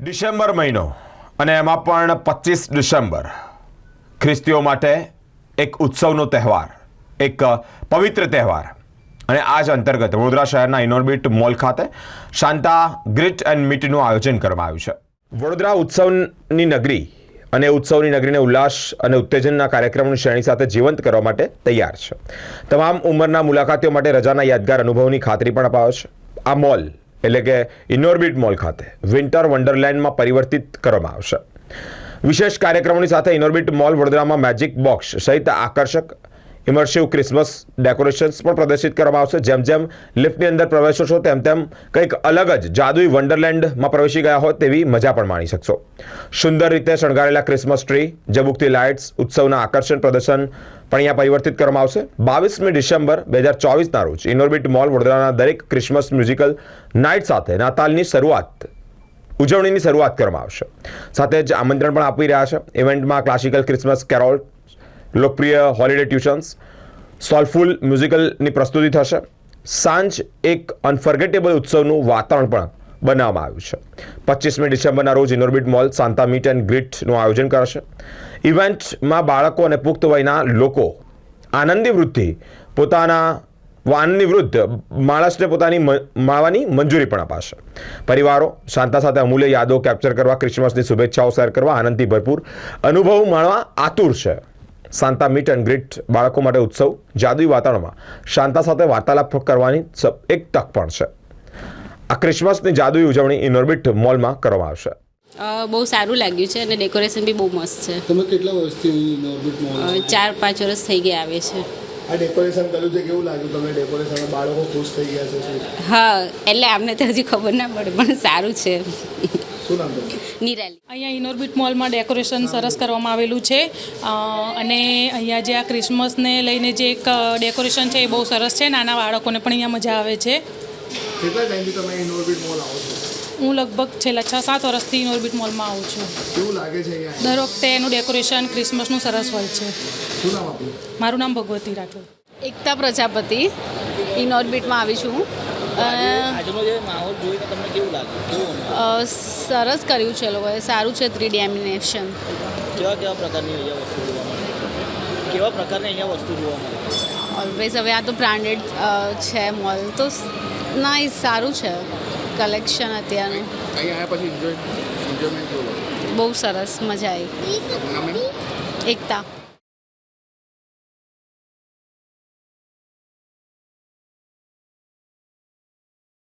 December મહિનો અને એમાં પણ પચીસ ડિસેમ્બર ખ્રિસ્તીઓ માટે એક ઉત્સવનો તહેવાર, એક પવિત્ર તહેવાર. અને આ જ અંતર્ગત વડોદરા શહેરના ઇનોર્બિટ મોલ ખાતે શાંતા ગ્રીટ એન્ડ મીટનું આયોજન કરવામાં આવ્યું છે. વડોદરા ઉત્સવની નગરી અને ઉત્સવની નગરીને ઉલ્લાસ અને ઉત્તેજનના કાર્યક્રમની શ્રેણી સાથે જીવંત કરવા માટે તૈયાર છે. તમામ ઉંમરના મુલાકાતીઓ માટે રજાના યાદગાર અનુભવની ખાતરી પણ અપાવે છે. આ મોલ એટલે કે ઇનોર્બિટ મોલ ખાતે વિન્ટર વન્ડરલેન્ડમાં પરિવર્તિત કરવામાં આવશે. વિશેષ કાર્યક્રમોની સાથે ઇનોર્બિટ મોલ વડોદરામાં મેજિક બોક્સ સહિત આકર્ષક ઇમર્સિવ ક્રિસમસ ડેકોરેશન્સ પણ પ્રદર્શિત કરવામાં આવશે. જેમ જેમ લિફ્ટની અંદર પ્રવેશો છો, તેમ તેમ કંઈક અલગ જ જાદુઈ વન્ડરલેન્ડમાં પ્રવેશી ગયા હોય તેવી મજા પણ માણી શકશો. સુંદર રીતે શણગારેલા ક્રિસમસ ટ્રી જબુકતી લાઇટ્સ, ઉત્સવના આકર્ષણ પ્રદર્શન પણ અહીંયા પરિવર્તિત કરવામાં આવશે. બાવીસમી ડિસેમ્બર બે હજાર ચોવીસના રોજ ઇનોર્બિટ મોલ વડોદરાના દરેક ક્રિસમસ મ્યુઝિકલ નાઇટ સાથે નાતાલની શરૂઆત, ઉજવણીની શરૂઆત કરવામાં આવશે. સાથે જ આમંત્રણ પણ આપી રહ્યા છે. ઇવેન્ટમાં ક્લાસિકલ ક્રિસમસ કેરોલ લોકપ્રિય હોલિડે ટ્યુશન્સ. સોલફુલ મ્યુઝિકલની પ્રસ્તુતિ થશે. સાંજ એક અનફર્ગેટેબલ ઉત્સવનું વાતાવરણ પણ બનાવવામાં આવ્યું છે. પચીસમી ડિસેમ્બરના રોજ Inorbit mall Santa meet and ગ્રીટનું આયોજન કરશે. ઇવેન્ટમાં બાળકો અને પુખ્ત વયના લોકો આનંદી વૃદ્ધિ પોતાના વાનની વૃદ્ધ, માણસને પોતાની માણવાની મંજૂરી પણ અપાશે. પરિવારો શાંતા સાથે અમૂલ્ય યાદો કેપ્ચર કરવા, ક્રિસમસની શુભેચ્છાઓ શેર કરવા, આનંદથી ભરપૂર અનુભવ માણવા આતુર છે. શાંતા મીટ એન્ડ ગ્રીટ બાળકો માટે ઉત્સવ જાદુઈ વાતાવરણમાં. શાંતા સાથે વાર્તાલાપ કરવાની એક તક પણ છે. આ ક્રિસમસની જાદુઈ ઉજવણી ઇનોર્બિટ મોલમાં કરવામાં આવશે. બહુ સારું લાગ્યું છે અને ડેકોરેશન બી બહુ મસ્ત છે. તમે કેટલા વર્ષથી ચાર પાંચ વર્ષ થઈ ગયા આવે છે. આ ડેકોરેશન કર્યું છે કેવું લાગ્યું તમને ડેકોરેશન બાળકો ખુશ થઈ ગયા છે? હા એટલે આમને તો હજી ખબર ના પડે પણ સારું છે. શું નામ નિરાલી. અહીંયા ઇનોર્બિટ મોલમાં ડેકોરેશન સરસ કરવામાં આવેલું છે. અને અહીંયા જે આ ક્રિસમસને લઈને જે એક ડેકોરેશન છે એ બહુ સરસ છે. નાના બાળકોને પણ અહીંયા મજા આવે છે. કેટલા ટાઈમથી તમે નોર્બિટ મોલ આવો છો? હું લગભગ છેલ્લા છ સાત વર્ષથી ઇનોર્બિટ મોલમાં આવું છું. કેવું લાગે છે દર વખતે એનું ડેકોરેશન ક્રિસમસનું સરસ હોય છે. શું નામ આપણું મારું નામ ભગવતી રાઠોડ. એકતા પ્રજાપતિ. ઇનઓર્બિટમાં આવી છું અને સરસ કર્યું છે લોકોએ. સારું છે થ્રી ડેમિનેશન કેવા કેવા પ્રકારની અહીંયા વસ્તુ જોવા મળે કેવા પ્રકારની અહીંયા વસ્તુ જોવા મળે ઓલવેઝ હવે આ તો બ્રાન્ડેડ છે મોલ તો ના એ સારું છે કલેક્શન અત્યારનું. બહુ સરસ મજા આવી. એકતા.